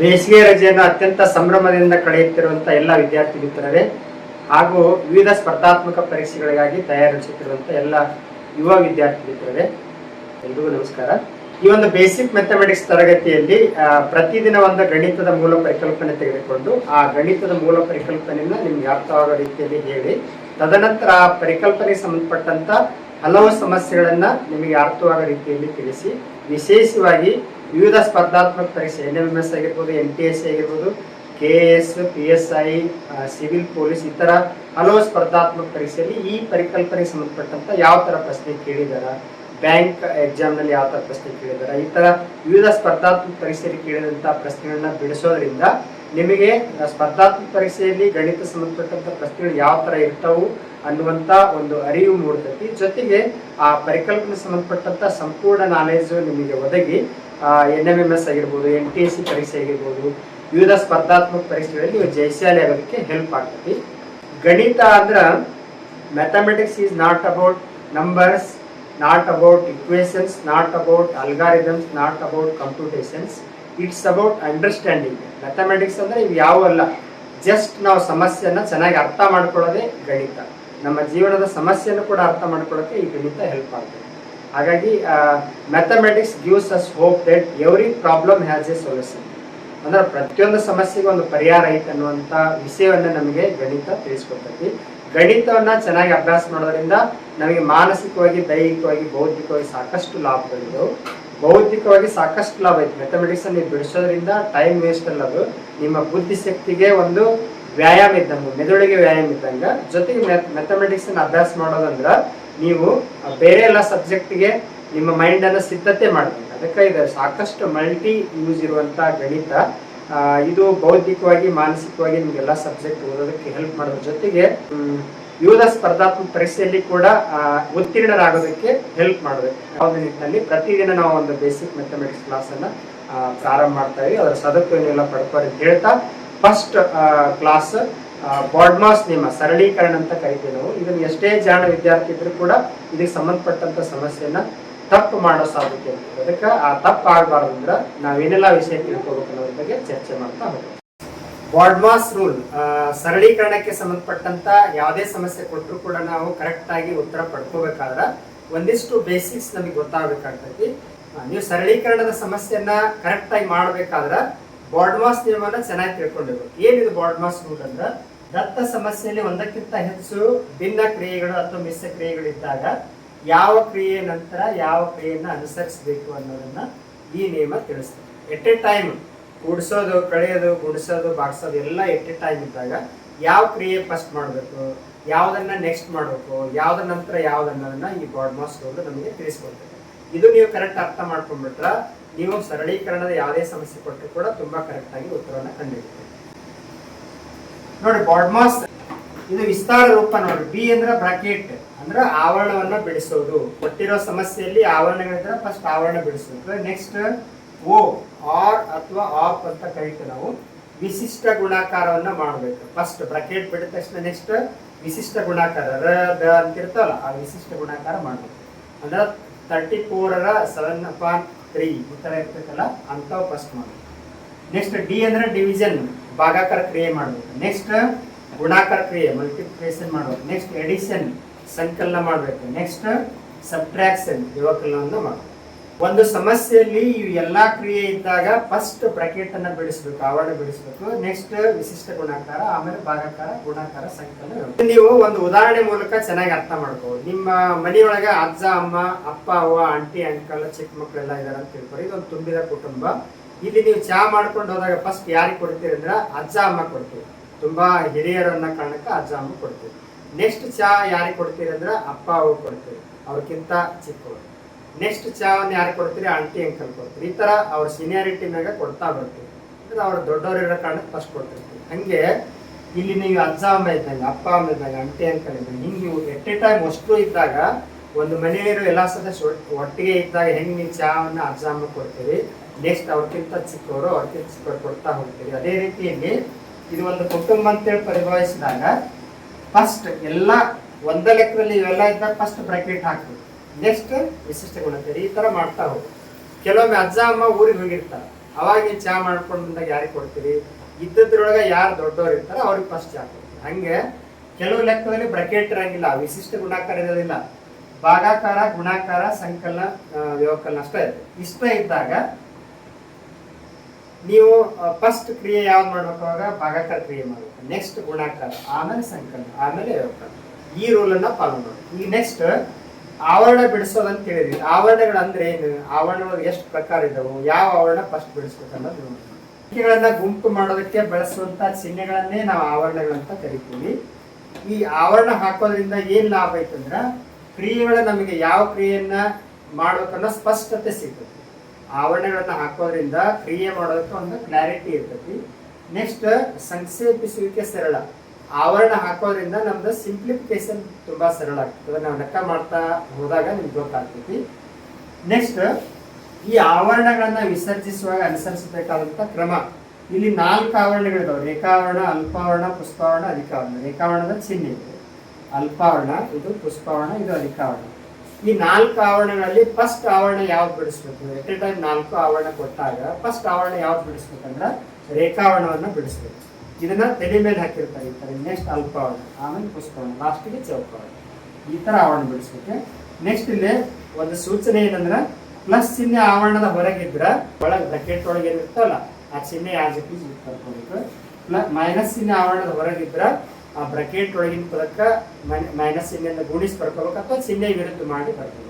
ಬೇಸಿಗೆ ರಜೆಯನ್ನು ಅತ್ಯಂತ ಸಂಭ್ರಮದಿಂದ ಕಳೆಯುತ್ತಿರುವಂಥ ಎಲ್ಲ ವಿದ್ಯಾರ್ಥಿ ಮಿತ್ರರೇ ಹಾಗೂ ವಿವಿಧ ಸ್ಪರ್ಧಾತ್ಮಕ ಪರೀಕ್ಷೆಗಳಿಗಾಗಿ ತಯಾರಿಸುತ್ತಿರುವಂಥ ಎಲ್ಲ ಯುವ ವಿದ್ಯಾರ್ಥಿ ಮಿತ್ರರೇ ಎಲ್ರಿಗೂ ನಮಸ್ಕಾರ. ಈ ಒಂದು ಬೇಸಿಕ್ ಮ್ಯಾಥಮೆಟಿಕ್ಸ್ ತರಗತಿಯಲ್ಲಿ ಪ್ರತಿದಿನ ಒಂದು ಗಣಿತದ ಮೂಲ ಪರಿಕಲ್ಪನೆ ತೆಗೆದುಕೊಂಡು ಆ ಗಣಿತದ ಮೂಲ ಪರಿಕಲ್ಪನೆಯನ್ನು ನಿಮ್ಗೆ ಅರ್ಥವಾಗೋ ರೀತಿಯಲ್ಲಿ ಹೇಳಿ, ತದನಂತರ ಆ ಪರಿಕಲ್ಪನೆಗೆ ಸಂಬಂಧಪಟ್ಟಂತ ಹಲವು ಸಮಸ್ಯೆಗಳನ್ನ ನಿಮಗೆ ಅರ್ಥವಾಗೋ ರೀತಿಯಲ್ಲಿ ತಿಳಿಸಿ, ವಿಶೇಷವಾಗಿ ವಿವಿಧ ಸ್ಪರ್ಧಾತ್ಮಕ ಪರೀಕ್ಷೆ ಎನ್ ಎಂ ಎಸ್ ಆಗಿರ್ಬೋದು ಎನ್ ಟಿ ಎಸ್ ಆಗಿರ್ಬೋದು K S P S I civil police ಥರ ಹಲವು ಸ್ಪರ್ಧಾತ್ಮಕ ಪರೀಕ್ಷೆಯಲ್ಲಿ ಈ ಪರಿಕಲ್ಪನೆಗೆ ಸಂಬಂಧಪಟ್ಟಂತ ಯಾವ ಥರ ಪ್ರಶ್ನೆ ಕೇಳಿದಾರ ಬ್ಯಾಂಕ್ ಎಕ್ಸಾಮ್ನಲ್ಲಿ ಯಾವ ಥರ ಪ್ರಶ್ನೆ ಕೇಳಿದಾರ, ಈ ಥರ ವಿವಿಧ ಸ್ಪರ್ಧಾತ್ಮಕ ಪರೀಕ್ಷೆಯಲ್ಲಿ ಕೇಳಿದಂಥ ಪ್ರಶ್ನೆಗಳನ್ನ ಬಿಡಿಸೋದ್ರಿಂದ ನಿಮಗೆ ಸ್ಪರ್ಧಾತ್ಮಕ ಪರೀಕ್ಷೆಯಲ್ಲಿ ಗಣಿತ ಸಂಬಂಧಪಟ್ಟಂಥ ಪ್ರಶ್ನೆಗಳು ಯಾವ ಥರ ಇರ್ತಾವು ಅನ್ನುವಂಥ ಒಂದು ಅರಿವು ಮೂಡ್ತೈತಿ. ಜೊತೆಗೆ ಆ ಪರಿಕಲ್ಪನೆ ಸಂಬಂಧಪಟ್ಟಂಥ ಸಂಪೂರ್ಣ ನಾಲೆಜು ನಿಮಗೆ ಒದಗಿ ಎನ್ ಎಂ ಎಂ ಎಸ್ ಆಗಿರ್ಬೋದು ಎನ್ ಟಿ ಎಸ್ ಸಿ ಪರೀಕ್ಷೆ ಆಗಿರ್ಬೋದು, ವಿವಿಧ ಸ್ಪರ್ಧಾತ್ಮಕ ಪರೀಕ್ಷೆಗಳಲ್ಲಿ ನೀವು ಜಯಶಾಲಿ ಆಗೋದಕ್ಕೆ ಹೆಲ್ಪ್ ಆಗ್ತೈತಿ ಗಣಿತ ಅಂದ್ರೆ mathematics is not about numbers not about equations not about algorithms not about computations it's about understanding mathematics ಅಂದ್ರೆ ಇವು ಯಾವಲ್ಲ ಜಸ್ಟ್ ನಾವು ಸಮಸ್ಯೆಯನ್ನು ಚೆನ್ನಾಗಿ ಅರ್ಥ ಮಾಡ್ಕೊಳ್ಳೋದೇ ಗಣಿತ. ನಮ್ಮ ಜೀವನದ ಸಮಸ್ಯೆಯನ್ನು ಕೂಡ ಅರ್ಥ ಮಾಡ್ಕೊಳ್ಳೋಕೆ ಈ ಗಣಿತ ಹೆಲ್ಪ್ ಆಗ್ತದೆ. ಹಾಗಾಗಿ mathematics gives us hope that every problem has a solution ಅಂದ್ರೆ ಪ್ರತಿಯೊಂದು ಸಮಸ್ಯೆಗೆ ಒಂದು ಪರಿಹಾರ ಐತೆ ಅನ್ನುವಂಥ ವಿಷಯವನ್ನ ನಮಗೆ ಗಣಿತ ತಿಳಿಸ್ಕೊಡ್ತೈತಿ. ಗಣಿತವನ್ನು ಚೆನ್ನಾಗಿ ಅಭ್ಯಾಸ ಮಾಡೋದ್ರಿಂದ ನಮಗೆ ಮಾನಸಿಕವಾಗಿ, ದೈಹಿಕವಾಗಿ, ಬೌದ್ಧಿಕವಾಗಿ ಸಾಕಷ್ಟು ಲಾಭಗಳಿದ್ದವು ಬೌದ್ಧಿಕವಾಗಿ ಸಾಕಷ್ಟು ಲಾಭ ಐತೆ. ಮ್ಯಾಥಮೆಟಿಕ್ಸ್ ನೀವು ಬಿಡಿಸೋದ್ರಿಂದ ಟೈಮ್ ವೇಸ್ಟ್ ಅಲ್ಲದು ನಿಮ್ಮ ಬುದ್ಧಿಶಕ್ತಿಗೆ ಒಂದು ವ್ಯಾಯಾಮ ಇದ್ದಂಗೆ, ಮೆದುಳಿಗೆ ವ್ಯಾಯಾಮ ಇದ್ದಂಗೆ. ಜೊತೆಗೆ ಮ್ಯಾಥಮೆಟಿಕ್ಸ್ ಅನ್ನ ಅಭ್ಯಾಸ ಮಾಡೋದಂದ್ರ ನೀವು ಬೇರೆ ಎಲ್ಲ ಸಬ್ಜೆಕ್ಟ್ಗೆ ನಿಮ್ಮ ಮೈಂಡ್ ಅನ್ನ ಸಿದ್ಧತೆ ಮಾಡಬೇಕು. ಅದಕ್ಕೆ ಇದು ಸಾಕಷ್ಟು ಮಲ್ಟಿ ಯೂಸ್ ಇರುವಂಥ ಗಣಿತ ಇದು ಬೌದ್ಧಿಕವಾಗಿ, ಮಾನಸಿಕವಾಗಿ ನಿಮಗೆಲ್ಲ ಸಬ್ಜೆಕ್ಟ್ ಓದೋದಕ್ಕೆ ಹೆಲ್ಪ್ ಮಾಡೋದ್ರ ಜೊತೆಗೆ ವಿವಿಧ ಸ್ಪರ್ಧಾತ್ಮಕ ಪರೀಕ್ಷೆಯಲ್ಲಿ ಕೂಡ ಉತ್ತೀರ್ಣರಾಗೋದಕ್ಕೆ ಹೆಲ್ಪ್ ಮಾಡಬೇಕು ಯಾವುದೇ ನಿಟ್ಟಿನಲ್ಲಿ ಪ್ರತಿದಿನ ನಾವು ಒಂದು ಬೇಸಿಕ್ ಮ್ಯಾಥಮೆಟಿಕ್ಸ್ ಕ್ಲಾಸ್ ಅನ್ನ ಪ್ರಾರಂಭ ಮಾಡ್ತಾ ಇದ್ದೀವಿ ಅದರ ಸದುಪಯೋಗ ಎಲ್ಲ ಪಡ್ಕೋರಿ ಅಂತ ಹೇಳ್ತಾ ಫಸ್ಟ್ ಕ್ಲಾಸ್ ಬಾಡ್ಮಾಸ್ ನಿಯಮ ಸರಳೀಕರಣ ಅಂತ ಕರಿತೀವಿ ನಾವು. ಇದನ್ನ ಎಷ್ಟೇ ಜಾಣ ವಿದ್ಯಾರ್ಥಿ ಇದ್ರು ಕೂಡ ಇದಕ್ಕೆ ಸಂಬಂಧಪಟ್ಟಂತ ಸಮಸ್ಯೆಯನ್ನ ತಪ್ಪು ಮಾಡೋ ಸಾಧ್ಯತೆ ಇರ್ತದೆ ಅದಕ್ಕೆ ಆ ತಪ್ಪು ಆಗಬಾರ್ದು ಅಂದ್ರೆ ನಾವೇನೆಲ್ಲ ವಿಷಯ ತಿಳ್ಕೊಬೇಕು ಅನ್ನೋದ್ರ ಬಗ್ಗೆ ಚರ್ಚೆ ಮಾಡ್ತಾ ಹೋಗ್ತೀವಿ ಬಾಡ್ಮಾಸ್ ರೂಲ್ ಸರಳೀಕರಣಕ್ಕೆ ಸಂಬಂಧಪಟ್ಟಂತ ಯಾವುದೇ ಸಮಸ್ಯೆ ಕೊಟ್ಟರು ಕೂಡ ನಾವು ಕರೆಕ್ಟ್ ಆಗಿ ಉತ್ತರ ಪಡ್ಕೋಬೇಕಾದ್ರೆ ಒಂದಿಷ್ಟು ಬೇಸಿಕ್ಸ್ ನಮಗೆ ಗೊತ್ತಾಗಬೇಕಾಗ್ತೈತಿ. ನೀವು ಸರಳೀಕರಣದ ಸಮಸ್ಯೆಯನ್ನ ಕರೆಕ್ಟ್ ಆಗಿ ಮಾಡ್ಬೇಕಾದ್ರೆ ಬಾಡ್ಮಾಸ್ ನಿಯಮನ ಚೆನ್ನಾಗಿ ತಿಳ್ಕೊಂಡಿರ್ಬೇಕು. ಏನಿದು ಬಾಡ್ಮಾಸ್ ರೂಲ್ ಅಂದ್ರೆ ದತ್ತ ಸಮಸ್ಯೆಯಲ್ಲಿ ಒಂದಕ್ಕಿಂತ ಹೆಚ್ಚು ಭಿನ್ನ ಕ್ರಿಯೆಗಳು ಅಥವಾ ಮಿಶ್ರ ಕ್ರಿಯೆಗಳಿದ್ದಾಗ ಯಾವ ಕ್ರಿಯೆ ನಂತರ ಯಾವ ಕ್ರಿಯೆಯನ್ನು ಅನುಸರಿಸಬೇಕು ಅನ್ನೋದನ್ನ ಈ ನಿಯಮ ತಿಳಿಸ್ತದೆ. ಎಟ್ ಎ ಟೈಮ್ ಗುಡಿಸೋದು, ಕಳೆಯೋದು, ಗುಡಿಸೋದು, ಬಾಡಿಸೋದು ಎಲ್ಲ ಎಟ್ ಎ ಟೈಮ್ ಇದ್ದಾಗ ಯಾವ ಕ್ರಿಯೆ ಫಸ್ಟ್ ಮಾಡಬೇಕು, ಯಾವ್ದನ್ನ ನೆಕ್ಸ್ಟ್ ಮಾಡಬೇಕು, ಯಾವ್ದ ನಂತರ ಯಾವ್ದನ್ನೋದನ್ನ ಈ ಬಾಡ್ಮಾಸ್ ರೂಲ್ ನಮಗೆ ತಿಳಿಸ್ಕೊಡ್ತದೆ ಇದು ನೀವು ಕರೆಕ್ಟ್ ಅರ್ಥ ಮಾಡ್ಕೊಂಡ್ಬಿಟ್ರೆ, ನೀವು ಸರಳೀಕರಣದ ಯಾವುದೇ ಸಮಸ್ಯೆ ಕೊಟ್ಟರೂ ಕೂಡ ತುಂಬಾ ಕರೆಕ್ಟ್ ಆಗಿ ಉತ್ತರವನ್ನ ಕಂಡುಹಿಡಿತೀರಿ. ನೋಡಿ ಬಾಡ್ಮಾಸ್ ಇದು ವಿಸ್ತಾರ ರೂಪ ನೋಡಿ. ಬಿ ಅಂದ್ರೆ ಬ್ರಾಕೆಟ್ ಅಂದ್ರೆ ಆವರಣವನ್ನ ಬಿಡಿಸೋದು. ಕೊಟ್ಟಿರೋ ಸಮಸ್ಯೆಯಲ್ಲಿ ಆವರಣಗಳಿದ್ರೆ ಫಸ್ಟ್ ಆವರಣ ಬಿಡಿಸಬೇಕು ನೆಕ್ಸ್ಟ್ ಓ ಆರ್ ಅಥವಾ ಆಫ್ ಅಂತ ಕರಿತೀವಿ ನಾವು. ವಿಶಿಷ್ಟ ಗುಣಾಕಾರವನ್ನ ಮಾಡಬೇಕು. ಫಸ್ಟ್ ಬ್ರಾಕೆಟ್ ಬಿಡಿದ ತಕ್ಷಣ ನೆಕ್ಸ್ಟ್ ವಿಶಿಷ್ಟ ಗುಣಾಕಾರ, ರ, ದ ಅಂತ ಇರ್ತಾವಲ್ಲ, ಆ ವಿಶಿಷ್ಟ ಗುಣಾಕಾರ ಮಾಡಬೇಕು. ಅಂದ್ರೆ ತರ್ಟಿ ಫೋರರ ಸೆವೆನ್ ಅಪಾನ್ ತ್ರೀ ಈ ಇರ್ತೈತಲ್ಲ ಅಂಥವು ಫಸ್ಟ್ ಮಾಡಬೇಕು. ನೆಕ್ಸ್ಟ್ ಡಿ ಅಂದ್ರೆ ಡಿವಿಷನ್ ಭಾಗಾಕಾರ ಕ್ರಿಯೆ ಮಾಡಬೇಕು ನೆಕ್ಸ್ಟ್ ಗುಣಾಕಾರ ಕ್ರಿಯೆ ಮಲ್ಟಿಪ್ಲಿಕೇಶನ್ ಮಾಡಬೇಕು ನೆಕ್ಸ್ಟ್ ಎಡಿಷನ್ ಸಂಕಲನ ಮಾಡಬೇಕು. ನೆಕ್ಸ್ಟ್ ಸಬ್ಟ್ರಾಕ್ಷನ್ ವ್ಯವಕಲನವನ್ನು ಮಾಡಬೇಕು ಒಂದು ಸಮಸ್ಯೆಯಲ್ಲಿ ಈ ಎಲ್ಲಾ ಕ್ರಿಯೆ ಇದ್ದಾಗ ಫಸ್ಟ್ ಬ್ರಾಕೆಟ್ ಅನ್ನು ಬಿಡಿಸಬೇಕು, ಆವರಣ ಬಿಡಿಸಬೇಕು. ನೆಕ್ಸ್ಟ್ ವಿಶಿಷ್ಟ ಗುಣಾಕಾರ, ಆಮೇಲೆ ಭಾಗಾಕಾರ, ಗುಣಾಕಾರ, ಸಂಕಲನ. ನೀವು ಒಂದು ಉದಾಹರಣೆ ಮೂಲಕ ಚೆನ್ನಾಗಿ ಅರ್ಥ ಮಾಡ್ಕೋಬಹುದು ನಿಮ್ಮ ಮನೆಯೊಳಗ ಅಜ್ಜ, ಅಮ್ಮ, ಅಪ್ಪ, ಅವ್ವ, ಆಂಟಿ, ಅಂಕಲ್ ಚಿಕ್ಕ ಮಕ್ಕಳೆಲ್ಲ ಇದಾರೆ ಅಂತ ತಿಳ್ಕೊಳ್ಳಿ. ಇದೊಂದು ತುಂಬಿದ ಕುಟುಂಬ. ಇಲ್ಲಿ ನೀವು ಚಹಾ ಮಾಡ್ಕೊಂಡು ಹೋದಾಗ ಫಸ್ಟ್ ಯಾರಿಗೆ ಕೊಡ್ತೀರಿ ಅಂದ್ರೆ ಅಜ್ಜ ಅಮ್ಮ ಕೊಡ್ತೀವಿ ತುಂಬಾ ಹಿರಿಯರನ್ನ ಕಾರಣಕ್ಕೆ ಅಜ್ಜ ಅಮ್ಮ ಕೊಡ್ತೀವಿ ನೆಕ್ಸ್ಟ್ ಚಹಾ ಯಾರಿಗೆ ಕೊಡ್ತೀರಿ ಅಂದ್ರೆ ಅಪ್ಪ ಅವ್ರು ಕೊಡ್ತೀವಿ ಅವ್ರಿಗಿಂತ ಚಿಕ್ಕವರು. ನೆಕ್ಸ್ಟ್ ಚಹಾವನ್ನು ಯಾರಿಗೆ ಕೊಡ್ತೀರಿ? ಆಂಟಿ ಅಂಕಲ್ ಕೊಡ್ತೀರಿ. ಈ ತರ ಅವ್ರ ಸೀನಿಯಾರಿಟಿ ಮ್ಯಾಗ ಕೊಡ್ತಾ ಬರ್ತೀವಿ ಅಂದ್ರೆ ಅವ್ರ ದೊಡ್ಡವರಿರೋ ಕಾರಣಕ್ಕೆ ಫಸ್ಟ್ ಕೊಡ್ತಿರ್ತೀವಿ ಹಂಗೆ ಇಲ್ಲಿ ನೀವು ಅಜ್ಜ ಅಮ್ಮ ಇದ್ದಂಗೆ, ಅಪ್ಪ ಅಮ್ಮ ಇದ್ದಾಗ ಆಂಟಿ ಅಂಕಲ್ ಇದ್ದಂಗೆ, ಹಿಂಗೆ ನೀವು ಎಟ್ ಎ ಟೈಮ್ ಅಷ್ಟು ಇದ್ದಾಗ ಒಂದು ಮನೆಯವರು ಎಲ್ಲ ಸದಸ್ಯ ಒಟ್- ಒಟ್ಟಿಗೆ ಇದ್ದಾಗ ಹೆಂಗೆ ನೀವು ಚಹಾವನ್ನ ಅಜ್ಜ ಅಮ್ಮ ಕೊಡ್ತೀರಿ? ನೆಕ್ಸ್ಟ್ ಅವ್ರಕ್ಕಿಂತ ಚಿಕ್ಕವರು ಅವ್ರಕ್ಕಿಂತ ಚಿಕ್ಕವರು ಕೊಡ್ತಾ ಹೋಗ್ತೀವಿ ಅದೇ ರೀತಿಯಲ್ಲಿ ಇದು ಒಂದು ಕುಟುಂಬ ಅಂತೇಳಿ ಪರಿಭಾವಿಸಿದಾಗ ಫಸ್ಟ್ ಎಲ್ಲ ಒಂದ ಲೆಕ್ಕದಲ್ಲಿ ಇವೆಲ್ಲ ಇದ್ದಾಗ ಫಸ್ಟ್ ಬ್ರಾಕೆಟ್ ಹಾಕ್ಬೇಕು. ನೆಕ್ಸ್ಟ್ ವಿಶಿಷ್ಟ ಗುಣಕರಿ ಈ ತರ ಮಾಡ್ತಾ ಹೋಗಿ ಕೆಲವೊಮ್ಮೆ ಅಜ್ಜ, ಅಮ್ಮ ಊರಿಗೆ ಹೋಗಿರ್ತಾರೆ. ಅವಾಗ ನೀವು ಚಾ ಮಾಡ್ಕೊಂಡು ಬಂದಾಗ ಯಾರಿಗೆ ಕೊಡ್ತೀರಿ? ಇದ್ದದ್ರೊಳಗೆ ಯಾರು ದೊಡ್ಡವ್ರು ಇರ್ತಾರೆ ಅವ್ರಿಗೆ ಫಸ್ಟ್ ಚಾ ಕೊಡ್ತೀರಿ. ಹಂಗೆ ಕೆಲವು ಲೆಕ್ಕದಲ್ಲಿ ಬ್ರಕೆಟ್ ಇರಂಗಿಲ್ಲ. ವಿಶಿಷ್ಟ ಗುಣಾಕಾರ ಇರೋದಿಲ್ಲ ಭಾಗಾಕಾರ, ಗುಣಾಕಾರ, ಸಂಕಲನ ವ್ಯವಕಲನ ಅಷ್ಟೇ ಇರುತ್ತೆ. ಇಷ್ಟ ಇದ್ದಾಗ ನೀವು ಫಸ್ಟ್ ಕ್ರಿಯೆ ಯಾವ್ದು ಮಾಡ್ಬೇಕು ಅವಾಗ? ಭಾಗಾಕಾರ ಕ್ರಿಯೆ ಮಾಡ್ಬೇಕು. ನೆಕ್ಸ್ಟ್ ಗುಣಾಕಾರ, ಆಮೇಲೆ ಸಂಕಲನ, ಆಮೇಲೆ ಈ ರೂಲ್ ಅನ್ನ ಫಾಲೋ ಮಾಡ್ಬೇಕು. ಈಗ ನೆಕ್ಸ್ಟ್ ಆವರಣ ಬಿಡಿಸೋದು ಅಂತ ಹೇಳಿದ್ವಿ. ಆವರಣಗಳು ಅಂದ್ರೆ ಏನು? ಆವರಣಗಳು ಎಷ್ಟು ಪ್ರಕಾರ ಇದಾವು? ಯಾವ ಆವರಣ ಫಸ್ಟ್ ಬಿಡಿಸ್ಬೇಕನ್ನೋದು ಸಂಖ್ಯೆಗಳನ್ನ ಗುಂಪು ಮಾಡೋದಕ್ಕೆ ಬಳಸುವಂತ ಚಿಹ್ನೆಗಳನ್ನೇ ನಾವು ಆವರಣಗಳಂತ ಕರಿತೀವಿ. ಈ ಆವರಣ ಹಾಕೋದ್ರಿಂದ ಏನ್ ಲಾಭ ಐತಂದ್ರ ಕ್ರಿಯೆಗಳ ನಮಗೆ ಯಾವ ಕ್ರಿಯೆಯನ್ನ ಮಾಡ್ಬೇಕನ್ನೋ ಸ್ಪಷ್ಟತೆ ಸಿಗ್ತದೆ. ಆವರಣಗಳನ್ನ ಹಾಕೋದ್ರಿಂದ ಕ್ರಿಯೆ ಮಾಡೋದಕ್ಕೆ ಒಂದು ಕ್ಲಾರಿಟಿ ಇರ್ತೈತಿ. ನೆಕ್ಸ್ಟ್ ಸಂಕ್ಷೇಪಿಸುವಿಕೆ ಸರಳ. ಆವರಣ ಹಾಕೋದ್ರಿಂದ ನಮ್ದು ಸಿಂಪ್ಲಿಫಿಕೇಶನ್ ತುಂಬಾ ಸರಳ ಆಗ್ತದೆ. ನಾವು ಲೆಕ್ಕ ಮಾಡ್ತಾ ಹೋದಾಗ ನಿಮ್ಗೆ ಗೊತ್ತಾಗ್ತೈತಿ. ನೆಕ್ಸ್ಟ್ ಈ ಆವರಣಗಳನ್ನು ವಿಸರ್ಜಿಸುವಾಗ ಅನುಸರಿಸಬೇಕಾದಂತ ಕ್ರಮ. ಇಲ್ಲಿ ನಾಲ್ಕು ಆವರಣಗಳಿದಾವೆ ರೇಖಾವರಣ, ಅಲ್ಪಾವರಣ, ಪುಷ್ಪಾವರಣ, ಅಧಿಕಾವರಣ. ರೇಖಾವರಣದ ಚಿಹ್ನೆ ಇದೆ. ಅಲ್ಪಾವರಣ, ಇದು ಪುಷ್ಪಾವರಣ, ಇದು ಅಧಿಕಾವರಣ. ಈ ನಾಲ್ಕು ಆವರಣಗಳಲ್ಲಿ ಫಸ್ಟ್ ಆವರಣ ಯಾವ್ದು ಬಿಡಿಸ್ಬೇಕು? ಎಟ್ ಎ ಟೈಮ್ ನಾಲ್ಕು ಆವರಣ ಕೊಟ್ಟಾಗ ಫಸ್ಟ್ ಆವರಣ ಯಾವ್ದು ಬಿಡಿಸ್ಬೇಕಂದ್ರೆ ರೇಖಾವರಣವನ್ನು ಬಿಡಿಸ್ಬೇಕು. ಇದನ್ನ ತಲೆ ಮೇಲೆ ಹಾಕಿರ್ತಾರೆ ಈ ಥರ ನೆಕ್ಸ್ಟ್ ಅಲ್ಪಾವರಣ ಆಮೇಲೆ ಪುಷ್ಪವರ್ಣ ಲಾಸ್ಟಿಗೆ ಚೌಕಾವರಣ ಈ ಥರ ಆವರಣ ಬಿಡಿಸ್ಬೇಕು. ನೆಕ್ಸ್ಟ್ ಇಲ್ಲಿ ಒಂದು ಸೂಚನೆ ಏನಂದ್ರೆ ಪ್ಲಸ್ ಚಿಹ್ನೆ ಆವರಣದ ಹೊರಗಿದ್ರೆ ಒಳಗೆ ಬ್ರಕೆಟ್ ಒಳಗೆ ಏನಿರ್ತಲ್ಲ ಆ ಚಿಹ್ನೆ ಯಾವ ಜೊತೆ ಕರ್ಕೋಬೇಕು ಪ್ಲಸ್ ಮೈನಸ್ ಚಿಹ್ನೆ ಆವರಣದ ಹೊರಗಿದ್ರ ಆ ಬ್ರಕೆಟ್ ಒಳಗಿನ ಪದಕ್ಕ ಮೈನಸ್ ಚಿಹ್ನೆಯಿಂದ ಗುಣಿಸಿ ಬರ್ಕೋಬೇಕು ಅಥವಾ ಚಿಹ್ನೆ ವಿರುದ್ಧ ಮಾಡಿ ಬರ್ಕೋಬೇಕು.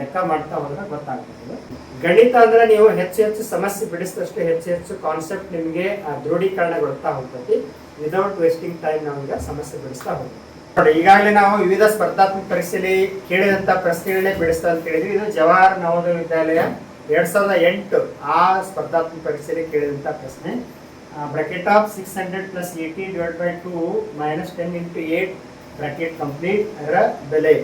ಲೆಕ್ಕ ಮಾಡ್ತಾ ಹೋದ್ರೆ ಗೊತ್ತಾಗ್ತದೆ. ಗಣಿತ ಅಂದ್ರೆ ನೀವು ಹೆಚ್ಚು ಹೆಚ್ಚು ಸಮಸ್ಯೆ ಬಿಡಿಸಿದಷ್ಟು ಹೆಚ್ಚು ಹೆಚ್ಚು ಕಾನ್ಸೆಪ್ಟ್ ನಿಮಗೆ ದೃಢೀಕರಣಗೊಳ್ತಾ ಹೋಗ್ತೈತಿ ವಿದೌಟ್ ವೇಸ್ಟಿಂಗ್ ಟೈಮ್ ನಾವೀಗ ಸಮಸ್ಯೆ ಬಿಡಿಸ್ತಾ ಹೋಗ್ತೀವಿ. ನೋಡಿ, ಈಗಾಗಲೇ ನಾವು ವಿವಿಧ ಸ್ಪರ್ಧಾತ್ಮಕ ಪರೀಕ್ಷೆಯಲ್ಲಿ ಕೇಳಿದಂತ ಪ್ರಶ್ನೆಗಳನ್ನೇ ಬಿಡಿಸ್ತಾ ಅಂತ ಹೇಳಿದ್ವಿ ಇದು ಜವಾಹರ್ ನವೋದಯ ವಿದ್ಯಾಲಯ ಎರಡ್ ಸಾವಿರದ ಎಂಟು ಆ ಸ್ಪರ್ಧಾತ್ಮಕ ಪರೀಕ್ಷೆಯಲ್ಲಿ ಕೇಳಿದಂತ ಪ್ರಶ್ನೆ. Bracket of six hundred plus divided by by two minus ten into eight complete ಅದರ ಬೆಲೆ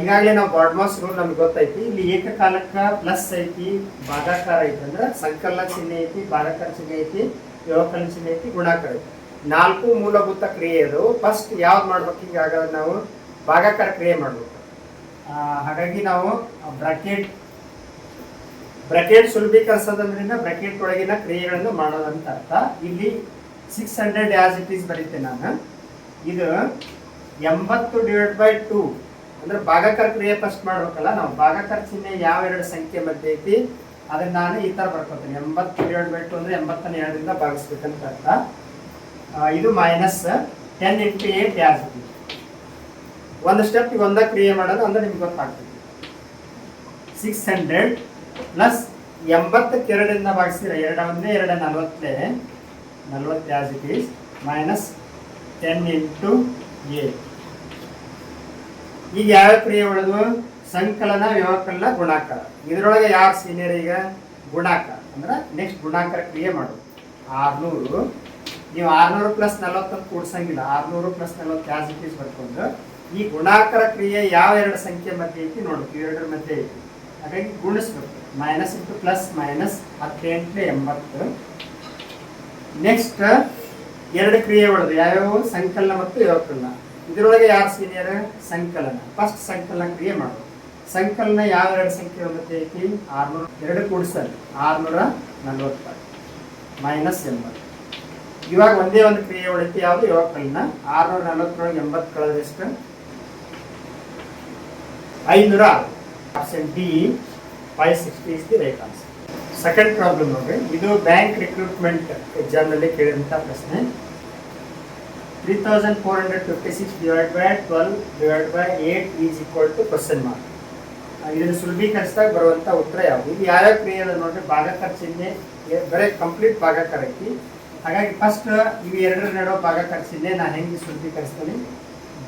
ಈಗಾಗಲೇ ನಾವು ಬಾಡ್ಮಾಸ್ ರೂಲ್ ನಮ್ಗೆ ಗೊತ್ತೈತಿ. ಇಲ್ಲಿ ಏಕಕಾಲಕ್ಕೆ ಪ್ಲಸ್ ಐತಿ, ಭಾಗಾಕಾರ ಐತಿ ಅಂದ್ರೆ ಸಂಕಲನ ಚಿಹ್ನೆ ಐತಿ, ಭಾಗಾಕಾರ ಚಿಹ್ನೆ ಐತಿ, ವ್ಯವಕಲನ ಚಿಹ್ನೆ ಐತಿ, ಗುಣಾಕಾರ ಐತಿ. ನಾಲ್ಕು ಮೂಲಭೂತ ಕ್ರಿಯೆ ಅದು. ಫಸ್ಟ್ ಯಾವ್ದು ಮಾಡ್ಬೇಕು ಈಗ ನಾವು? ಭಾಗಾಕಾರ ಕ್ರಿಯೆ ಮಾಡ್ಬೇಕು. ಹಾಗಾಗಿ ನಾವು ಬ್ರಾಕೆಟ್ ಬ್ರಾಕೆಟ್ ಸುಲಭೀಕರಿಸೋದ್ರಿಂದ ಬ್ರಕೆಟ್ ಒಳಗಿನ ಕ್ರಿಯೆಗಳನ್ನು ಮಾಡೋದಂತ ಅರ್ಥ. ಇಲ್ಲಿ six hundred as it is ಬರೀತೆ ನಾನು. ಇದು ಎಂಬತ್ತು ಡಿವೈಡ್ ಬೈ ಟೂ ಅಂದ್ರೆ ಭಾಗಾಕಾರ ಕ್ರಿಯೆ ಫಸ್ಟ್ ಮಾಡ್ಬೇಕಲ್ಲ, ನಾವು ಭಾಗಾಕಾರ ಚಿಹ್ನೆ ಯಾವ ಎರಡು ಸಂಖ್ಯೆ ಮಧ್ಯೆ ಐತಿ, ಅದನ್ನ ನಾನು ಈ ತರ ಬರ್ಕೊತೀನಿ. ಎಂಬತ್ತು ಡಿವೈಡ್ ಬೈ ಟು ಅಂದ್ರೆ ಎಂಬತ್ತನೇ ಎರಡರಿಂದ ಭಾಗಿಸ್ಬೇಕಂತ ಅರ್ಥ. ಇದು minus ten into eight as ಒಂದು ಸ್ಟೆಪ್ ಒಂದ ಕ್ರಿಯೆ ಮಾಡೋದು ಅಂದ್ರೆ ನಿಮ್ಗೆ ಗೊತ್ತಾಗ್ತದೆ. ಸಿಕ್ಸ್ ಹಂಡ್ರೆಡ್ ಪ್ಲಸ್ ಎಂಬತ್ತಕ್ಕೆ ಎರಡರಿಂದ ಭಾಗಿಸಿದ್ರೆ ಎರಡು ಒಂದೇ ಎರಡು ನಲ್ವತ್ತೇ, ನಲ್ವತ್ತು as it is minus ten into a ಈಗ ಯಾವ ಕ್ರಿಯೆ ಉಳಿದು ಸಂಕಲನ, ವ್ಯವಕಲನ, ಗುಣಾಕಾರ. ಇದರೊಳಗೆ ಯಾರು ಸೀನಿಯರ್ ಈಗ? ಗುಣಾಕಾರ. ಅಂದ್ರೆ ನೆಕ್ಸ್ಟ್ ಗುಣಾಕಾರ ಕ್ರಿಯೆ ಮಾಡೋದು ಆರ್ನೂರು. ನೀವು ಆರ್ನೂರು ಪ್ಲಸ್ ನಲವತ್ತನ್ನು ಕೂಡ್ಸಂಗಿಲ್ಲ. ಆರ್ನೂರು ಪ್ಲಸ್ ನಲವತ್ತು ಯಾಸ್ ಇಟ್ ಈಸ್ ಬರ್ಕೊಂಡು, ಈ ಗುಣಾಕಾರ ಕ್ರಿಯೆ ಯಾವ ಎರಡು ಸಂಖ್ಯೆ ಮಧ್ಯೆ ಐತಿ ನೋಡ್ಬೇಕು ಎರಡರ ಮಧ್ಯೆ ಐತಿ. ಹಾಗಾಗಿ ಗುಣಿಸ್ಬೇಕು. ಮೈನಸ್ ಇಂಟು ಪ್ಲಸ್ ಮೈನಸ್ ಹತ್ತೆಂಟು ಎಂಬತ್ತು. ನೆಕ್ಸ್ಟ್ ಎರಡು ಕ್ರಿಯೆ ಒಳದು ಯಾವ್ಯಾವ? ಸಂಕಲನ ಮತ್ತು ವ್ಯವಕಲನ ಇದರೊಳಗೆ ಯಾರು ಸೀನಿಯರ್ ಸಂಕಲನ. ಫಸ್ಟ್ ಸಂಕಲನ ಕ್ರಿಯೆ ಮಾಡೋದು ಸಂಕಲನ ಯಾವ ಎರಡು ಸಂಖ್ಯೆ ಒಂಬತ್ತು ಐತಿ ಆರ್ನೂರ ಎರಡು ಕೂಡಿಸಲಿ ಆರ್ನೂರ ನಲ್ವತ್ತ. ಮೈನಸ್ ಎಂಬತ್ತು. ಇವಾಗ ಒಂದೇ ಒಂದು ಕ್ರಿಯೆ ಉಳಿತು ಯಾವುದು? ವ್ಯವಕಲನ ಆರ್ನೂರ ನಲ್ವತ್ತರೊಳಗೆ ಎಂಬತ್ತು ಕಳೆದಷ್ಟು? ಐನೂರ option D five sixty is the right answer. Second problem ನೋಡ್ರಿ. ಇದು ಬ್ಯಾಂಕ್ ರಿಕ್ರೂಟ್ಮೆಂಟ್ ಎಕ್ಸಾಮ್ನಲ್ಲಿ ಕೇಳಿದಂಥ ಪ್ರಶ್ನೆ. Three thousand four hundred fifty six divide by twelve divide by eight is equal to question mark ಇದನ್ನು ಸುಲಭೀಕರಿಸಿದಾಗ ಬರುವಂತ ಉತ್ತರ ಯಾವುದು? ಇದು ಯಾರ್ಯಾವ ಕ್ರಿಯೆ ಅದ ನೋಡ್ರಿ? ಭಾಗಾಕಾರ ಚಿಹ್ನೆ ಬರೀ ಕಂಪ್ಲೀಟ್ ಭಾಗಕರ ಐತಿ. ಹಾಗಾಗಿ ಫಸ್ಟ್ ಇವು ಎರಡರ ನಡುವೆ ಭಾಗಾಕಾರ ಚಿಹ್ನೆ ನಾನು ಹೆಂಗೆ ಸುಲಭೀಕರಿಸ್ತೀನಿ?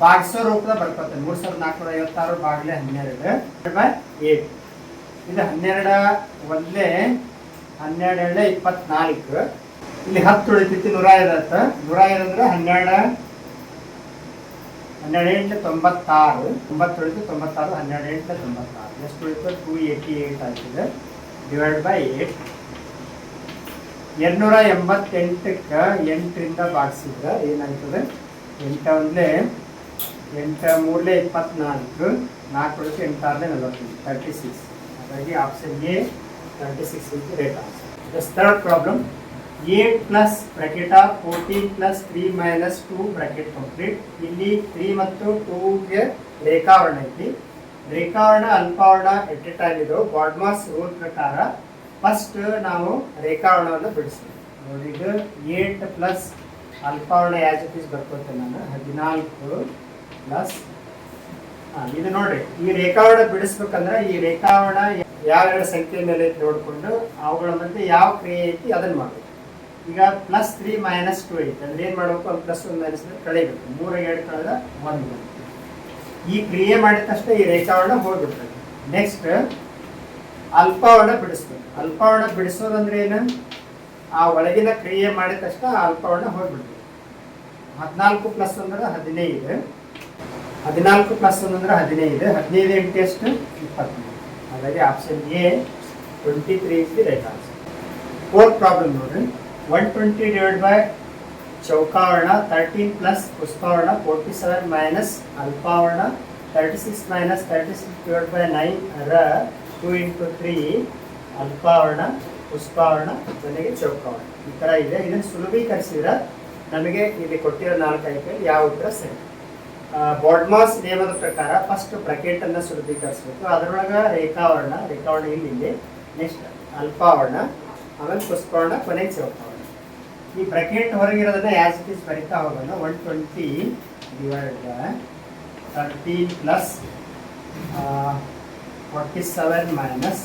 ಭಾಗಿಸೋ ರೂಪದ ಬರ್ಕೊತೇನೆ. ಮೂರು ಸಾವಿರದ ನಾಲ್ಕುನೂರ ಐವತ್ತಾರು ಬಾಗಿಲೆ ಹನ್ನೆರಡು ಬೈ ಏಟ್ ಇದು ಹನ್ನೆರಡ ಒಂದೇ ಹನ್ನೆರಡೆ ಇಪ್ಪತ್ನಾಲ್ಕು. ಇಲ್ಲಿ ಹತ್ತು ಉಳಿತೈತಿ ನೂರ ಐದತ್ತು ನೂರ ಐದು ಅಂದ್ರೆ ಹನ್ನೆರಡು ಹನ್ನೆರಡು ತೊಂಬತ್ತಾರು. ತೊಂಬತ್ತು ಉಳಿತು, ತೊಂಬತ್ತಾರು ಹನ್ನೆರಡು ತೊಂಬತ್ತಾರು. ಎಷ್ಟು ಉಳಿತು? ಟೂ ಏಯ್ಟಿ ಏಯ್ಟ್ ಆಗ್ತದೆ ಡಿವೈಡ್ ಬೈ ಏಟ್ ಎರಡ್ನೂರ ಎಂಬತ್ತೆಂಟಕ್ಕೆ ಎಂಟರಿಂದ ಭಾಗಿಸಿದ್ರೆ ಏನಾಗ್ತದೆ? ಎಂಟ ಒಂದ್ಲೆ, ಎಂಟ ಮೂರಲೇ ಇಪ್ಪತ್ನಾಲ್ಕು. ನಾಲ್ಕು ಉಳಿತು ಎಂಟಾರಲೇ ನಲವತ್ತೈದು ತರ್ಟಿ ಸಿಕ್ಸ್ ಹಾಗಾಗಿ option A thirty six into right answer This third problem 8 plus bracket of 14 plus 3 minus 2 bracket complete ಇಲ್ಲಿ ತ್ರೀ ಮತ್ತು 2 ಗೆ ರೇಖಾವರಣ ಐತಿ ರೇಖಾವರಣ, ಅಲ್ಪಾವರ್ಣ ಎಟ್ ಎ ಟೈಮ್ ಇದು. ಬಾಡ್ಮಾಸ್ ರೂಲ್ ಪ್ರಕಾರ ಫಸ್ಟ್ ನಾವು ರೇಖಾವರಣವನ್ನು ಬಿಡಿಸ್ತೀವಿ ಇದು ಏಟ್ ಪ್ಲಸ್ ಅಲ್ಪಾವರಣ ಆಸ್ ಇಟ್ ಈಸ್ ಬರ್ಕೊತೇನೆ ನಾನು. ಹದಿನಾಲ್ಕು ಪ್ಲಸ್ ಇದು ನೋಡ್ರಿ. ಈ ರೇಖಾವರಣ ಬಿಡಿಸ್ಬೇಕಂದ್ರೆ ಈ ರೇಖಾವರಣ ಯಾವೆರಡು ಸಂಖ್ಯೆ ಮೇಲೆ ಐತಿ ನೋಡಿಕೊಂಡು ಅವುಗಳ ಮಧ್ಯೆ ಯಾವ ಕ್ರಿಯೆ ಐತಿ ಅದನ್ನ ಮಾಡಬೇಕು. ಈಗ ಪ್ಲಸ್ ತ್ರೀ ಮೈನಸ್ ಟು ಐತಿ. ಅಂದ್ರೆ ಏನ್ ಮಾಡ್ಬೇಕು? ಅಲ್ಲಿ ಪ್ಲಸ್ ಒಂದು ಮೈನಸ್ ಕಳಿಬೇಕು ಮೂರ ಎರಡು ಕಳೆದ ಒಂದು. ಈ ಕ್ರಿಯೆ ಮಾಡಿದ ತಕ್ಷಣ ಈ ರೇಖಾವರಣ ಹೋಗ್ಬಿಡ್ತದೆ. ನೆಕ್ಸ್ಟ್ ಅಲ್ಪಾವರಣ ಬಿಡಿಸ್ಬೇಕು. ಅಲ್ಪಾವರಣ ಬಿಡಿಸೋದಂದ್ರೆ ಏನು? ಆ ಒಳಗಿನ ಕ್ರಿಯೆ ಮಾಡಿದ ತಕ್ಷಣ ಅಲ್ಪಾವರಣ ಹೋಗ್ಬಿಡ್ತದೆ. ಹದಿನಾಲ್ಕು ಪ್ಲಸ್ ಅಂದ್ರೆ ಹದಿನೈದು. ಹದಿನಾಲ್ಕು ಪ್ಲಸ್ ಒಂದಂದ್ರೆ ಹದಿನೈದು. ಹದಿನೈದು ಎಂಟು ಎಷ್ಟು? ಇಪ್ಪತ್ತ್ಮೂರು ಹಾಗಾಗಿ option A twenty three is the right answer fourth problem ನೋಡ್ರಿ. ಒನ್ ಟ್ವೆಂಟಿ ಡಿವೈಡ್ ಬೈ ಚೌಕಾವರ್ಣ ತರ್ಟೀನ್ ಪ್ಲಸ್ ಪುಷ್ಪಾವರ್ಣ forty seven minus ಅಲ್ಪಾವರ್ಣ thirty six minus thirty six divide by nine ರ ಟು ಇಂಟು ತ್ರೀ ಅಲ್ಪಾವರ್ಣ, ಪುಷ್ಪಾವರ್ಣ, ಕೊನೆಗೆ ಚೌಕಾವರ್ಣ. ಈ ಥರ ಇದೆ. ಇದನ್ನು ಸುಲಭೀಕರಿಸಿದ್ರೆ ನಮಗೆ ಇಲ್ಲಿ ಕೊಟ್ಟಿರೋ ನಾಲ್ಕು ಆಯ್ಕೆಯಲ್ಲಿ ಯಾವ ಉತ್ತರ ಸರಿ? ಬಾಡ್ಮಾಸ್ ನಿಯಮದ ಪ್ರಕಾರ ಫಸ್ಟ್ ಬ್ರಕೆಟ್ ಅನ್ನ ಸುಲಭೀಕರಿಸಬೇಕು ಅದರೊಳಗ ರೇಖಾವರ್ಣ ರೇಖಾವರ್ಣ ಇಲ್ಲಿ ನೆಕ್ಸ್ಟ್ ಅಲ್ಪಾವರ್ಣ, ಆಮೇಲೆ ಪುಷ್ಪವರ್ಣ, ಕೊನೆ ಚೌಕಾವರ್ಣ. ಈ ಬ್ರಕೆಟ್ ಹೊರಗಿರೋದನ್ನ ಆಸ್ ಇಟ್ ಇಸ್ ಬರಿತಾ ಹೋಗೋಣ. One twenty divide thirteen plus forty seven minus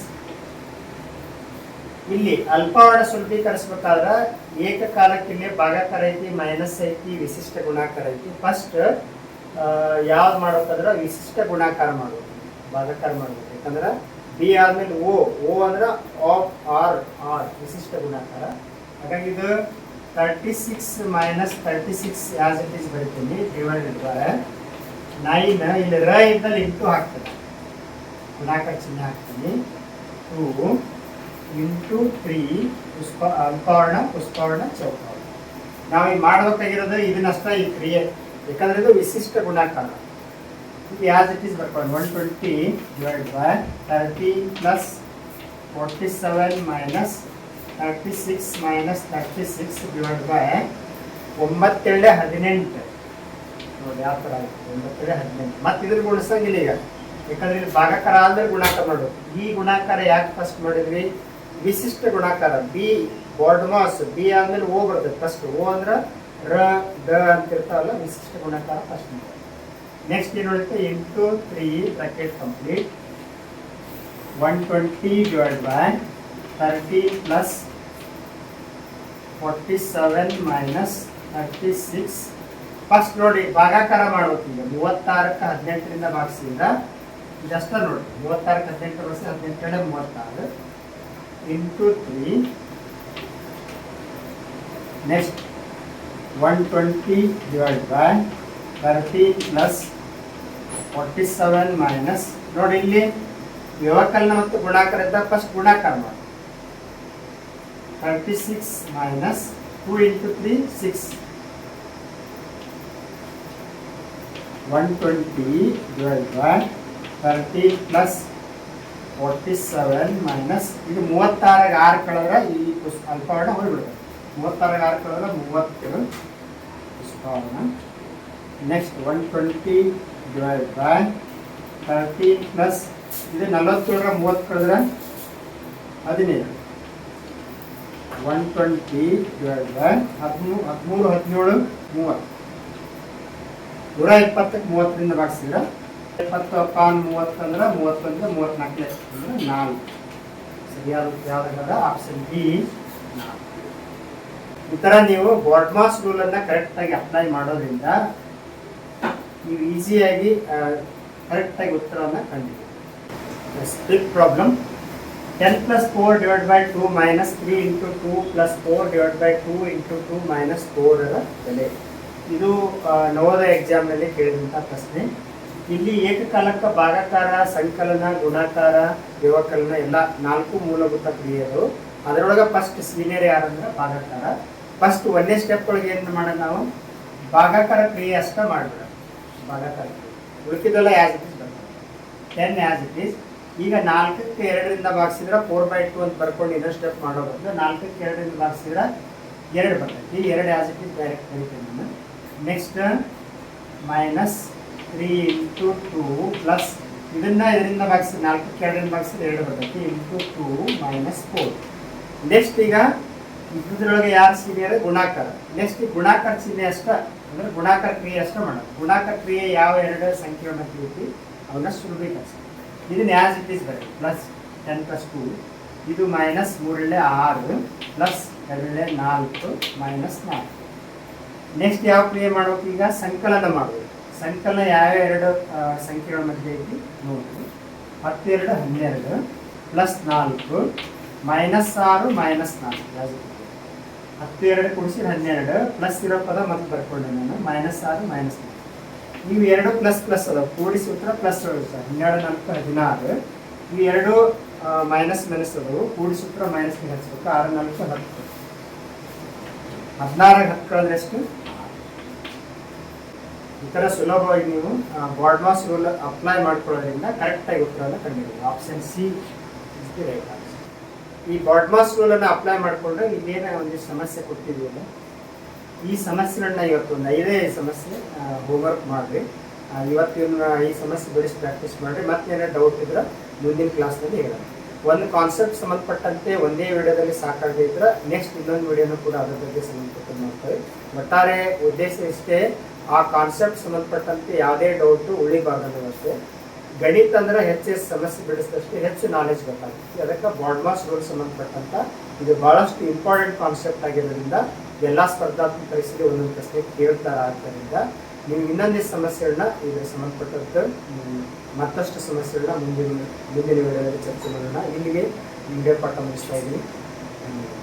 ಇಲ್ಲಿ ಅಲ್ಪಾವರ್ಣ ಸುಲಭೀಕರಿಸ್ಬೇಕಾದ್ರೆ ಏಕಕಾಲಕ್ಕೆ ಇಲ್ಲಿ ಭಾಗಾಕಾರ ಐತಿ ಮೈನಸ್ ಐತಿ, ವಿಶಿಷ್ಟ ಗುಣಾಕಾರ ಐತಿ. ಫಸ್ಟ್ ಯಾವ್ದು ಮಾಡ್ಬೇಕಂದ್ರೆ ವಿಶಿಷ್ಟ ಗುಣಾಕಾರ ಮಾಡ್ಬೇಕು ಭಾಗಾಕಾರ ಮಾಡ್ಬೇಕು ಯಾಕಂದ್ರೆ ಬಿ ಆದ್ಮೇಲೆ ಓ ಓ ಅಂದ್ರೆ ಆಫ್ ಆರ್ ಆರ್ ವಿಶಿಷ್ಟ ಗುಣಾಕಾರ. ಹಾಗಾಗಿ ಇದು thirty six minus thirty six as it is ಬರಿತೀನಿ ಡಿವೈಡೆಡ್ ಬೈ ನೈನ್ ಇಲ್ಲಿ ರ ಇದ್ದಲ್ಲಿ ಇಂಟು ಹಾಕ್ತದೆ ಗುಣಾಕಾರ ಚಿಹ್ನೆ ಹಾಕ್ತೀನಿ. ಟೂ ಇಂಟು ತ್ರೀ ಪುಷ್ಪ, ಅಲ್ಪಾವರ್ಣ, ಪುಷ್ಪವರ್ಣ, ಚೌಕವರ್ಣ. ನಾವು ಈಗ ಮಾಡಬೇಕಾಗಿರೋದು ಇದನ್ನಷ್ಟ ಈ ಕ್ರಿಯೆ ಯಾಕಂದ್ರೆ ಇದು ವಿಶಿಷ್ಟ ಗುಣಾಕಾರ. ಯಾಸ್ ಇಟ್ ಈಸ್ ಬರ್ಕೊಂಡು one twenty divide by thirty plus forty seven minus thirty six minus thirty six divide by ಒಂಬತ್ತೇಳೆ ಹದಿನೆಂಟು. ನೋಡಿ ಯಾವ ಥರ ಆಯಿತು? ಒಂಬತ್ತೇಳೆ ಹದಿನೆಂಟು. ಮತ್ತೆ ಇದ್ರ ಗುಣಿಸಂಗಿಲ್ಲ ಈಗ. ಯಾಕಂದ್ರೆ ಇಲ್ಲಿ ಭಾಗಕಾರ ಅಂದ್ರೆ ಗುಣಾಕಾರ ಮಾಡೋದು ಈ ಗುಣಾಕಾರ ಯಾಕೆ ಫಸ್ಟ್ ಮಾಡಿದ್ವಿ? ವಿಶಿಷ್ಟ ಗುಣಾಕಾರ. ಬಿ ಬಾರ್ಡ್ಮಾಸ್ ಬಿ ಆದ್ಮೇಲೆ ಓ ಬರ್ತದೆ ಫಸ್ಟ್ ಓ ಅಂದ್ರೆ ರ, ದ ಅಂತ ಇರ್ತಾವಲ್ಲ, ವಿಶಿಷ್ಟ ಗುಣಕಾರ ಫಸ್ಟ್ ನೆಕ್ಸ್ಟ್ ಏನು ಉಳಿಯುತ್ತೆ into three bracket complete one twenty divide by thirty plus forty seven minus thirty six first ನೋಡಿ, ಭಾಗಾಕಾರ ಮಾಡ್ಬೇಕು ಈಗ. ಮೂವತ್ತಾರಕ್ಕೆ ಹದಿನೆಂಟರಿಂದ ಭಾಗಿಸಿದ್ರೆ ಇದಷ್ಟ ನೋಡಿ. ಮೂವತ್ತಾರಕ್ಕೆ ಹದಿನೆಂಟು ವರ್ಷ ಹದಿನೆಂಟರಲ್ಲೇ ಮೂವತ್ತಾರು. Into three next 120 divided by 30 plus 47 minus, ನೋಡಿ ಇಲ್ಲಿ ವ್ಯವಕಲನ ಮತ್ತು ಗುಣಾಕಾರ ಇದ್ದ ಫಸ್ಟ್ ಗುಣಾಕಾರ ಮಾಡಿ. 36 into 2 six one twenty 120 divided thirty plus plus 47 minus ಇದು 36 ಆರು 6 ಕಳೆದ್ರೆ ಈ ಅಲ್ಪವರ್ಣ ಹೋಗ್ಬಿಡುತ್ತೆ. 36 ಗೆ 6 ಕಳೆದ್ರೆ 30 common next one twenty divide by thirty plus ಇದು ನಲವತ್ತೇಳರ ಮೂವತ್ತು ಕಳೆದ್ರೆ ಹದಿನೈದು. ಒನ್ ಟ್ವೆಂಟಿ ಡಿವೈಡ್ ಬೈ ಹದಿಮೂ, ಹದಿಮೂರು, ಹದಿನೇಳು, ಮೂವತ್ತು. ನೂರ ಇಪ್ಪತ್ತಕ್ಕೆ ಮೂವತ್ತರಿಂದ ಭಾಗಿಸಿದ್ರೆ ಇಪ್ಪತ್ತು ಪಾನ್ ಮೂವತ್ತಂದ್ರೆ ಮೂವತ್ತೊಂದು ಮೂವತ್ತ್ನಾಲ್ಕು ಅಂದರೆ ನಾಲ್ಕು. ಸರಿಯಾದ ಯಾವುದಾದ್ರೆ ಆಪ್ಷನ್ ಬಿ ನಾಲ್ಕು. ಈ ಥರ ನೀವು ಬಾಡ್ಮಾಸ್ ರೂಲನ್ನು ಕರೆಕ್ಟಾಗಿ ಅಪ್ಲೈ ಮಾಡೋದ್ರಿಂದ ನೀವು ಈಸಿಯಾಗಿ ಕರೆಕ್ಟಾಗಿ ಉತ್ತರವನ್ನು ಕಂಡಿದ್ದೀವಿ split problem ten plus four divide by two minus three into two plus four divide by two into two minus ಫೋರರ ಬೆಲೆ. ಇದು ನವೋದಯ ಎಕ್ಸಾಮ್ನಲ್ಲಿ ಕೇಳಿದಂಥ ಪ್ರಶ್ನೆ. ಇಲ್ಲಿ ಏಕಕಾಲಕ್ಕೆ ಭಾಗಾಕಾರ, ಸಂಕಲನ, ಗುಣಾಕಾರ, ವ್ಯವಕಲನ ಎಲ್ಲ ನಾಲ್ಕು ಮೂಲಭೂತ ಕ್ರಿಯೆಗಳು. ಅದರೊಳಗೆ ಫಸ್ಟ್ ಸೀನಿಯರ್ ಯಾರಂದ್ರೆ ಭಾಗಾಕಾರ. ಫಸ್ಟ್ ಒಂದೇ ಸ್ಟೆಪ್ ಒಳಗೆ ಏನು ಮಾಡೋಣ ನಾವು? ಭಾಗಾಕಾರ ಕ್ರಿಯೆ ಅಷ್ಟ ಮಾಡ್ಬೇಡ ಭಾಗಾಕಾರ ಕ್ರಿಯೆ. ಉಳಿಕಿದೆಲ್ಲ as it is ten as it is ಈಗ ನಾಲ್ಕಕ್ಕೆ ಎರಡರಿಂದ ಭಾಗಿಸಿದ್ರೆ ಫೋರ್ ಬೈ ಟು ಅಂತ ಬರ್ಕೊಂಡು ಇನ್ನೊಂದು ಸ್ಟೆಪ್ ಮಾಡೋ ಬದಲು ನಾಲ್ಕಕ್ಕೆ ಎರಡರಿಂದ ಭಾಗಿಸಿದ್ರೆ ಎರಡು ಬರ್ತೈತಿ ಎರಡು ಆ್ಯಸ್ ಇಟ್ ಇಸ್ ಡೈರೆಕ್ಟ್ ಕರಿತೇನೆ ನಾನು. Next minus three into two plus ಇದನ್ನ ಇದರಿಂದ ಭಾಗಿಸಿ ನಾಲ್ಕಕ್ಕೆ ಎರಡರಿಂದ ಭಾಗಿಸಿದ್ರೆ ಎರಡು ಬರ್ತೈತಿ into two minus four next ಈಗ ಇದ್ರೊಳಗೆ ಯಾರು ಸೀನಿಯರ್ ಗುಣಾಕಾರ. ನೆಕ್ಸ್ಟ್ ಗುಣಾಕಾರ ಚಿಹ್ನೆ ಅಷ್ಟ, ಅಂದ್ರೆ ಗುಣಾಕಾರ ಕ್ರಿಯೆ ಅಷ್ಟ ಮಾಡೋದು. ಗುಣಾಕಾರ ಕ್ರಿಯೆ ಯಾವ ಎರಡು ಸಂಖ್ಯೆಯನ್ನು ತಿಳಿತಿ ಅವನ್ನ ಸುಲಭೀಕರಿಸಿ ಇದನ್ನ ಆಸ್ ಇಟ್ ಈಸ್ ಬರೀ ಪ್ಲಸ್ ಟೆನ್ ಪ್ಲಸ್ ಟೂ ಇದು ಮೈನಸ್ ಮೂರಳೆ ಆರು ಪ್ಲಸ್ ಎರಡಲೇ ನಾಲ್ಕು ಮೈನಸ್ ನಾಲ್ಕು. ನೆಕ್ಸ್ಟ್ ಯಾವ ಕ್ರಿಯೆ ಮಾಡ್ಬೇಕು ಈಗ? ಸಂಕಲನ ಮಾಡಬೇಕು. ಸಂಕಲನ ಯಾವ ಎರಡು ಸಂಖ್ಯೆಗಳ ಮಧ್ಯೆ ಐತಿ ನೋಡ್ರಿ. ಹತ್ತೆರಡು, ಹನ್ನೆರಡು ಪ್ಲಸ್ ನಾಲ್ಕು ಮೈನಸ್ ಆರು ಮೈನಸ್ ನಾಲ್ಕು? ಹತ್ತು ಎರಡು ಕೂಡಿಸಿ ಹನ್ನೆರಡು ಪ್ಲಸ್ ಇರೋ ಪದ ಮತ್ತೆ ಬರ್ಕೊಂಡೆ ನಾನು. ಮೈನಸ್ ಆರು ಮೈನಸ್ ಇವು ಎರಡು ಪ್ಲಸ್ ಪ್ಲಸ್ ಅದ ಕೂಡಿಸಿ ಉತ್ತರ ಪ್ಲಸ್ ಇರುತ್ತೆ. ಹನ್ನೆರಡು, ನಾಲ್ಕು, ಹದಿನಾರು. ಇವು ಎರಡು ಮೈನಸ್ ಮೈನಸ್ ಅದಾವು ಕೂಡಿಸಿ ಉತ್ತರ ಮೈನಸ್ ಹಚ್ಬೇಕು. ಆರು, ನಾಲ್ಕು, ಹತ್ತು. ಹದಿನಾರು ಹತ್ತು ಕಳೆದ್ರೆ ಎಷ್ಟು? ಈ ಥರ ಸುಲಭವಾಗಿ ನೀವು ಬಾರ್ಡ್ ಮಾಸ್ ರೂಲ್ ಅಪ್ಲೈ ಮಾಡ್ಕೊಳ್ಳೋದ್ರಿಂದ ಕರೆಕ್ಟಾಗಿ ಉತ್ತರವನ್ನು ಕಂಡುಹಿಡಿಯಬಹುದು ಆಪ್ಷನ್ ಸಿ ರೈಟ್ ಈ ಬಾಡ್ಮಾಸ್ ರೂಲ್ ರೂಲನ್ನು ಅಪ್ಲೈ ಮಾಡಿಕೊಂಡ್ರೆ ಇಲ್ಲೇನೇ ಒಂದು ಸಮಸ್ಯೆ ಕೊಟ್ಟಿದೆಯಲ್ಲ ಈ ಸಮಸ್ಯೆಗಳನ್ನ ಇವತ್ತು ಒಂದು ಐದೇ ಸಮಸ್ಯೆ ಹೋಮ್ವರ್ಕ್ ಮಾಡಿರಿ ಇವತ್ತಿನ ಈ ಸಮಸ್ಯೆ ಬಿಡಿಸಿ ಪ್ರಾಕ್ಟೀಸ್ ಮಾಡಿರಿ ಮತ್ತೇನೇ ಡೌಟ್ ಇದ್ರೆ ಮುಂದಿನ ಕ್ಲಾಸ್ನಲ್ಲಿ ಹೇಳೋಣ. ಒಂದು ಕಾನ್ಸೆಪ್ಟ್ ಸಂಬಂಧಪಟ್ಟಂತೆ ಒಂದೇ ವಿಡಿಯೋದಲ್ಲಿ ಸಾಕಾಗದೇ ಇದ್ರೆ ನೆಕ್ಸ್ಟ್ ಇನ್ನೊಂದು ವಿಡಿಯೋನು ಕೂಡ ಅದರ ಬಗ್ಗೆ ಸಂಬಂಧಪಟ್ಟು ಮಾಡ್ತಾರೆ ಒಟ್ಟಾರೆ ಉದ್ದೇಶ ಇಷ್ಟೇ, ಆ ಕಾನ್ಸೆಪ್ಟ್ ಸಂಬಂಧಪಟ್ಟಂತೆ ಯಾವುದೇ ಡೌಟು ಉಳಿಬಾರ್ದು ಅಷ್ಟೇ ಗಣಿತ ಅಂದ್ರೆ ಹೆಚ್ಚು ಹೆಚ್ಚು ಸಮಸ್ಯೆ ಬಿಡಿಸಿದಷ್ಟು ಹೆಚ್ಚು ನಾಲೆಜ್ ಗೊತ್ತಾಗುತ್ತೆ. ಅದಕ್ಕೆ ಬಾಡ್ಮಾಸ್ ರೂಲ್ ಸಂಬಂಧಪಟ್ಟಂತ ಇದು ಬಹಳಷ್ಟು ಇಂಪಾರ್ಟೆಂಟ್ ಕಾನ್ಸೆಪ್ಟ್ ಆಗಿರೋದ್ರಿಂದ ಎಲ್ಲ ಸ್ಪರ್ಧಾತ್ಮಕ ಪರಿಸ್ಥಿತಿ ಒಂದೊಂದು ಪ್ರಶ್ನೆ ಕೇಳ್ತಾರೆ ಆದ್ದರಿಂದ ನೀವು ಇನ್ನೊಂದೇ ಸಮಸ್ಯೆಗಳನ್ನ ಇದ್ರ ಸಂಬಂಧಪಟ್ಟಂತೆ ಮತ್ತಷ್ಟು ಸಮಸ್ಯೆಗಳನ್ನ ಮುಂದಿನ ಮುಂದಿನ ವಿಡಿಯೋದಲ್ಲಿ ಚರ್ಚೆ ಮಾಡೋಣ. ಇಲ್ಲಿಗೆ ನಿಮಗೆ ಪಾಠ ಮುಗಿಸ್ತಾ ಇದ್ದೀನಿ. ಧನ್ಯವಾದ.